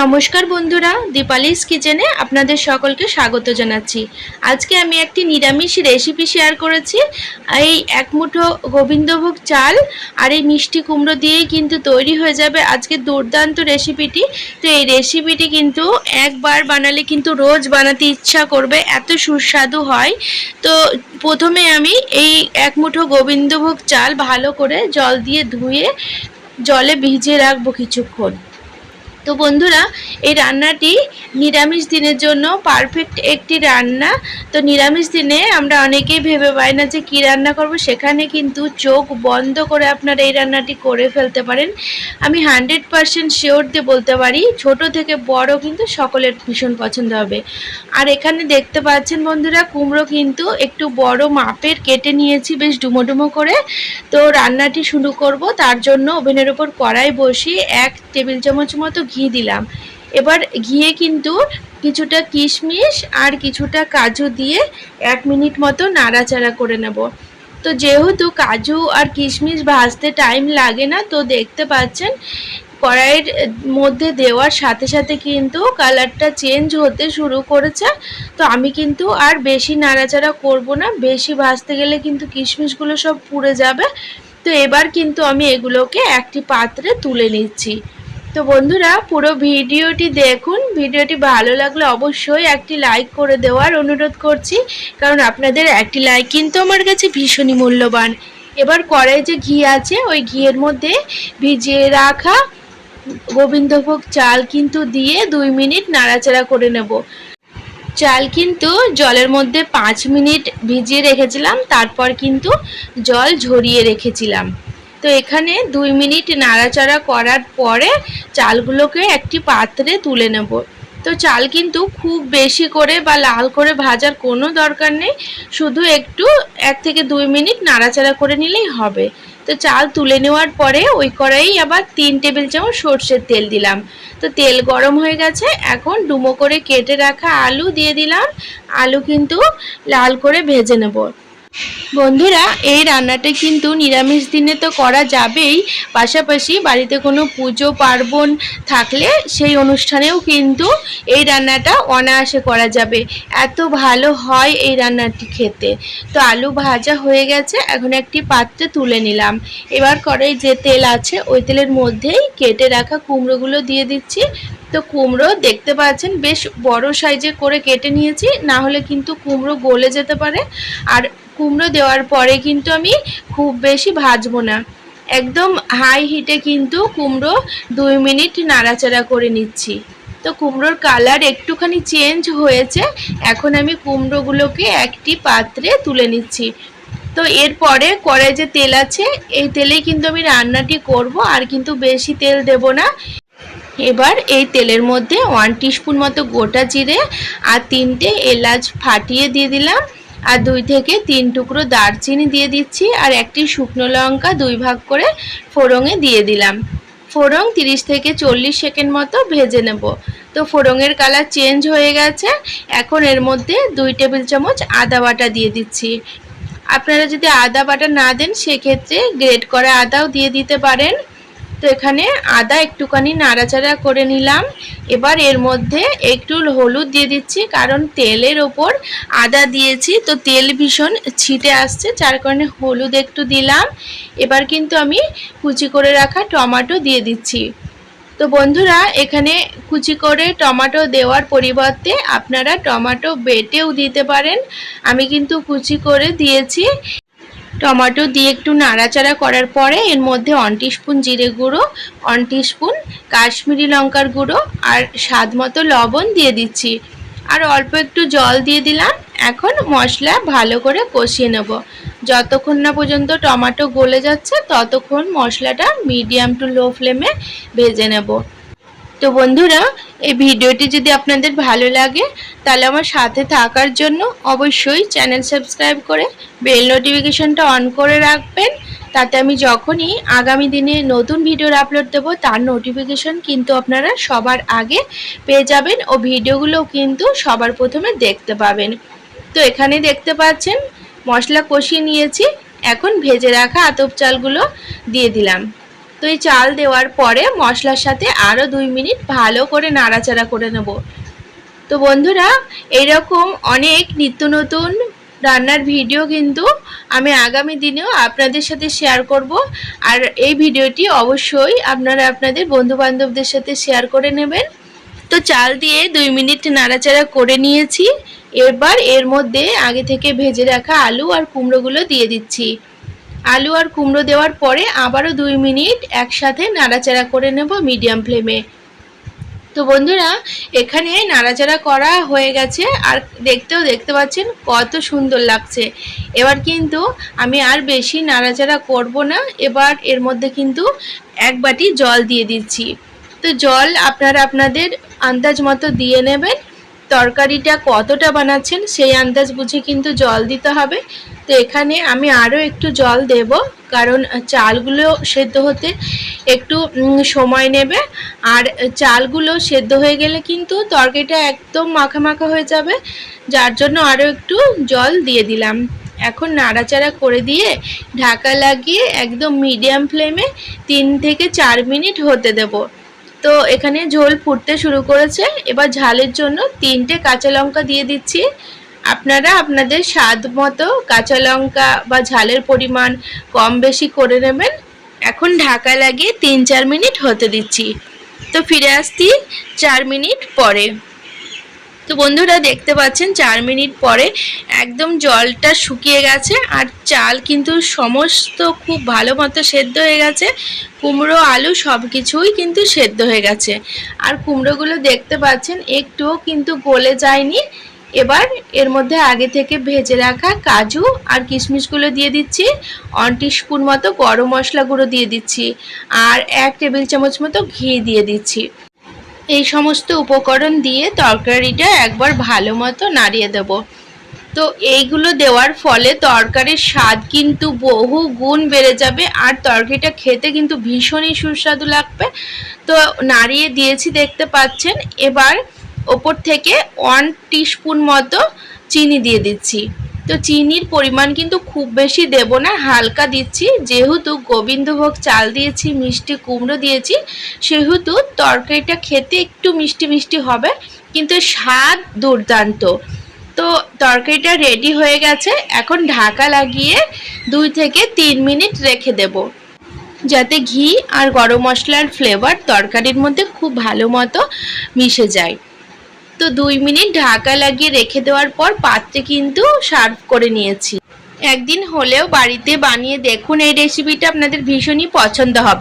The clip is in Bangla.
নমস্কার বন্ধুরা, দীপালিস কিচেনে আপনাদের সকলকে স্বাগত জানাচ্ছি। আজকে আমি একটি নিরামিষ রেসিপি শেয়ার করেছি। এই এক মুঠো গোবিন্দভোগ চাল আর এই মিষ্টি কুমড়ো দিয়েই কিন্তু তৈরি হয়ে যাবে আজকে দুর্দান্ত রেসিপিটি তো এই রেসিপিটি কিন্তু একবার বানালে কিন্তু রোজ বানাতে ইচ্ছা করবে, এত সুস্বাদু হয়। তো প্রথমে আমি এই এক মুঠো গোবিন্দভোগ চাল ভালো করে জল দিয়ে ধুয়ে জলে ভিজিয়ে রাখব কিছুক্ষণ। তো বন্ধুরা, এই রান্নাটি নিরামিষ দিনের জন্য পারফেক্ট একটি রান্না। তো নিরামিষ দিনে আমরা অনেকেই ভেবে পাই না যে কী রান্না করব। সেখানে কিন্তু চোখ বন্ধ করে আপনারা এই রান্নাটি করে ফেলতে পারেন। আমি হান্ড্রেড পারসেন্ট শিওর দিয়ে বলতে পারি, ছোট থেকে বড় কিন্তু সকলের ভীষণ পছন্দ হবে। আর এখানে দেখতে পাচ্ছেন বন্ধুরা, কুমড়ো কিন্তু একটু বড় মাপের কেটে নিয়েছি, বেশ ডুমো ডুমো করে। তো রান্নাটি শুরু করব, তার জন্য ওভেনের ওপর কড়াই বসিয়ে এক টেবিল চামচ মতো ঘি দিলাম। এবার ঘিয়ে কিন্তু কিছুটা কিশমিশ আর কিছুটা কাজু দিয়ে এক মিনিট মতো নাড়াচাড়া করে নেব। তো যেহেতু কাজু আর কিশমিশ ভাজতে টাইম লাগে না, তো দেখতে পাচ্ছেন কড়াইয়ের মধ্যে দেওয়ার সাথে সাথে কিন্তু কালারটা চেঞ্জ হতে শুরু করেছে। তো আমি কিন্তু আর বেশি নাড়াচাড়া করব না, বেশি ভাজতে গেলে কিন্তু কিশমিশগুলো সব পুড়ে যাবে। তো এবার কিন্তু আমি এগুলোকে একটি পাত্রে তুলে নিচ্ছি। তো বন্ধুরা, পুরো ভিডিওটি দেখুন। ভিডিওটি ভালো লাগলে অবশ্যই একটি লাইক করে দেওয়ার অনুরোধ করছি, কারণ আপনাদের একটি লাইক কিন্তু আমার কাছে ভীষণই মূল্যবান। এবার কড়াই যে ঘি আছে, ওই ঘিয়ের মধ্যে ভিজিয়ে রাখা গোবিন্দভোগ চাল কিন্তু দিয়ে দুই মিনিট নাড়াচাড়া করে নেব। চাল কিন্তু জলের মধ্যে পাঁচ মিনিট ভিজিয়ে রেখেছিলাম, তারপর কিন্তু জল ঝরিয়ে রেখেছিলাম। তো এখানে দুই মিনিট নাড়াচাড়া করার পরে চালগুলোকে একটি পাত্রে তুলে নেব। তো চাল কিন্তু খুব বেশি করে বা লাল করে ভাজার কোনো দরকার নেই, শুধু একটু এক থেকে দুই মিনিট নাড়াচাড়া করে নিলেই হবে। তো চাল তুলে নেওয়ার পরে ওই কড়াই আবার তিন টেবিল চামচ সর্ষের তেল দিলাম। তো তেল গরম হয়ে গেছে, এখন ডুমো করে কেটে রাখা আলু দিয়ে দিলাম। আলু কিন্তু লাল করে ভেজে নেব। বন্ধুরা, এই রান্নাটা কিন্তু নিরামিষ দিনে তো করা যাবেই। পাশাপাশি বাড়িতে কোনো পুজো, পার্বণ থাকলে সেই অনুষ্ঠানেও কিন্তু এই রান্নাটা অনায়াসে করা যাবে। এত ভালো হয় এই রান্নাটি খেতে। তো আলু ভাজা হয়ে গেছে, এখন একটি পাত্রে তুলে নিলাম। এবার করে যে তেল আছে, ওই তেলের মধ্যেই কেটে রাখা কুমড়োগুলো দিয়ে দিচ্ছি। তো কুমড়ো দেখতে পাচ্ছেন, বেশ বড় সাইজে করে কেটে নিয়েছি, না হলে কিন্তু কুমড়ো গলে যেতে পারে। আর কুমড়ো দেওয়ার পরে কিন্তু আমি খুব বেশি ভাজবো না। একদম হাই হিটে কিন্তু কুমড়ো দুই মিনিট নাড়াচাড়া করে নিচ্ছি। তো কুমড়োর কালার একটুখানি চেঞ্জ হয়েছে, এখন আমি কুমড়োগুলোকে একটি পাত্রে তুলে নিচ্ছি। তো এরপরে কড়াই যে তেল আছে, এই তেলেই কিন্তু আমি রান্নাটি করব, আর কিন্তু বেশি তেল দেব না। এবার এই তেলের মধ্যে ওয়ান টিস্পুন মতো গোটা জিরে আর তিনটে এলাচ ফাটিয়ে দিয়ে দিলাম। আর দুই থেকে তিন টুকরো দারচিনি দিয়ে দিচ্ছি আর একটি শুকনো লঙ্কা দুই ভাগ করে ফোড়ঙে দিয়ে দিলাম। ফোড়ং তিরিশ থেকে চল্লিশ সেকেন্ড মতো ভেজে নেব। তো ফোড়ঙের কালার চেঞ্জ হয়ে গেছে। এখন এর মধ্যে দুই টেবিল চামচ আদা বাটা দিয়ে দিচ্ছি। আপনারা যদি আদা বাটা না দেন, সেক্ষেত্রে গ্রেট করা আদাও দিয়ে দিতে পারেন। তো এখানে আদা একটুখানি নাড়াচাড়া করে নিলাম। এবার এর মধ্যে একটু হলুদ দিয়ে দিচ্ছি, কারণ তেলের ওপর আদা দিয়েছি, তো তেল ভীষণ ছিটে আসছে, যার কারণে হলুদ একটু দিলাম। এবার কিন্তু আমি কুচি করে রাখা টমাটো দিয়ে দিচ্ছি। তো বন্ধুরা, এখানে কুচি করে টমাটো দেওয়ার পরিবর্তে আপনারা টমাটো বেটেও দিতে পারেন। আমি কিন্তু কুচি করে দিয়েছি। টমেটো দিয়ে একটু নাড়াচাড়া করার পরে এর মধ্যে ওয়ান স্পুন জিরে গুঁড়ো ওয়ান স্পুন কাশ্মীরি লঙ্কার গুঁড়ো আর স্বাদ মতো লবণ দিয়ে দিচ্ছি। আর অল্প একটু জল দিয়ে দিলাম। এখন মশলা ভালো করে কষিয়ে নেব। যতক্ষণ না পর্যন্ত টমেটো গলে যাচ্ছে, ততক্ষণ মশলাটা মিডিয়াম টু লো ফ্লেমে ভেজে নেব। তো বন্ধুরা, এই ভিডিওটি যদি আপনাদের ভালো লাগে, তাহলে আমার সাথে থাকার জন্য অবশ্যই চ্যানেল সাবস্ক্রাইব করে বেল নোটিফিকেশনটা অন করে রাখবেন। তাতে আমি যখনই আগামী দিনে নতুন ভিডিওর আপলোড দেবো, তার নোটিফিকেশন কিন্তু আপনারা সবার আগে পেয়ে যাবেন ও ভিডিওগুলো কিন্তু সবার প্রথমে দেখতে পাবেন। তো এখানে দেখতে পাচ্ছেন, মশলা কষিয়ে নিয়েছি, এখন ভেজে রাখা আতপ চালগুলো দিয়ে দিলাম। তো এই চাল দেওয়ার পরে মশলার সাথে আরও দুই মিনিট ভালো করে নাড়াচাড়া করে নেব। তো বন্ধুরা এইরকম অনেক নিত্য নতুন রান্নার ভিডিও কিন্তু আমি আগামী দিনেও আপনাদের সাথে শেয়ার করব। আর এই ভিডিওটি অবশ্যই আপনারা আপনাদের বন্ধু বান্ধবদের সাথে শেয়ার করে নেবেন। তো চাল দিয়ে দুই মিনিট নাড়াচাড়া করে নিয়েছি। এবার এর মধ্যে আগে থেকে ভেজে রাখা আলু আর কুমড়োগুলো দিয়ে দিচ্ছি। আলু আর কুমড়ো দেওয়ার পরে আবারও দুই মিনিট একসাথে নাড়াচাড়া করে নেব মিডিয়াম ফ্লেমে। তো বন্ধুরা, এখানে নাড়াচাড়া করা হয়ে গেছে আর দেখতেও দেখতে পাচ্ছেন কত সুন্দর লাগছে। এবার কিন্তু আমি আর বেশি নাড়াচাড়া করব না, এবার এর মধ্যে কিন্তু এক বাটি জল দিয়ে দিচ্ছি। তো জল আপনারা আপনাদের আন্দাজ মতো দিয়ে নেবেন, তরকারিটা কতটা বানাচ্ছেন সেই আন্দাজ বুঝে কিন্তু জল দিতে হবে। তো এখানে আমি আরও একটু জল দেব, কারণ চালগুলো সেদ্ধ হতে একটু সময় নেবে। আর চালগুলো সেদ্ধ হয়ে গেলে কিন্তু তরকারিটা একদম মাখা মাখা হয়ে যাবে, যার জন্য আরও একটু জল দিয়ে দিলাম। এখন নাড়াচাড়া করে দিয়ে ঢাকা লাগিয়ে একদম মিডিয়াম ফ্লেমে তিন থেকে চার মিনিট হতে দেব। তো এখানে ঝোল ফুটতে শুরু করেছে, এবার ঝালের জন্য তিনটে কাঁচা লঙ্কা দিয়ে দিচ্ছি। আপনারা আপনাদের স্বাদ মতো কাঁচা লঙ্কা বা ঝালের পরিমাণ কম বেশি করে নেবেন। এখন ঢাকা লাগিয়ে তিন চার মিনিট হতে দিচ্ছি। তো ফিরে আসছি চার মিনিট পরে। তো বন্ধুরা দেখতে পাচ্ছেন চার মিনিট পরে একদম জলটা শুকিয়ে গেছে আর চাল কিন্তু সমস্ত খুব ভালো মতো সেদ্ধ হয়ে গেছে। কুমড়ো, আলু সব কিছুই কিন্তু সেদ্ধ হয়ে গেছে। আর কুমড়োগুলো দেখতে পাচ্ছেন, একটুও কিন্তু গলে যায়নি। এবার এর মধ্যে আগে থেকে ভেজে রাখা কাজু আর কিশমিশগুলো দিয়ে দিচ্ছি। ওয়ান স্পুন মতো গরম মশলা গুঁড়ো দিয়ে দিচ্ছি আর এক টেবিল চামচ মতো ঘি দিয়ে দিচ্ছি। এই সমস্ত উপকরণ দিয়ে তরকারিটা একবার ভালো মতো নাড়িয়ে দেব। তো এইগুলো দেওয়ার ফলে তরকারির স্বাদ কিন্তু বহু গুণ বেড়ে যাবে আর তরকারিটা খেতে কিন্তু ভীষণই সুস্বাদু লাগবে। তো নাড়িয়ে দিয়েছি, দেখতে পাচ্ছেন। এবার ওপর থেকে ওয়ান টিস্পুন মতো চিনি দিয়ে দিচ্ছি। তো চিনির পরিমাণ কিন্তু খুব বেশি দেব না, হালকা দিচ্ছি। যেহেতু গোবিন্দভোগ চাল দিয়েছি, মিষ্টি কুমড়ো দিয়েছি, সেহেতু তরকারিটা খেতে একটু মিষ্টি মিষ্টি হবে, কিন্তু স্বাদ দুর্দান্ত। তো তরকারিটা রেডি হয়ে গেছে, এখন ঢাকা লাগিয়ে দুই থেকে তিন মিনিট রেখে দেব। যাতে ঘি আর গরম মশলার ফ্লেভার তরকারির মধ্যে খুব ভালো মতো মিশে যায়। তো দুই মিনিট ঢাকা লাগিয়ে রেখে দেওয়ার পর পাত্রে কিন্তু সার্ভ করে নিয়েছি। একদিন হলেও বাড়িতে বানিয়ে দেখুন, এই রেসিপিটা আপনাদের ভীষণই পছন্দ হবে।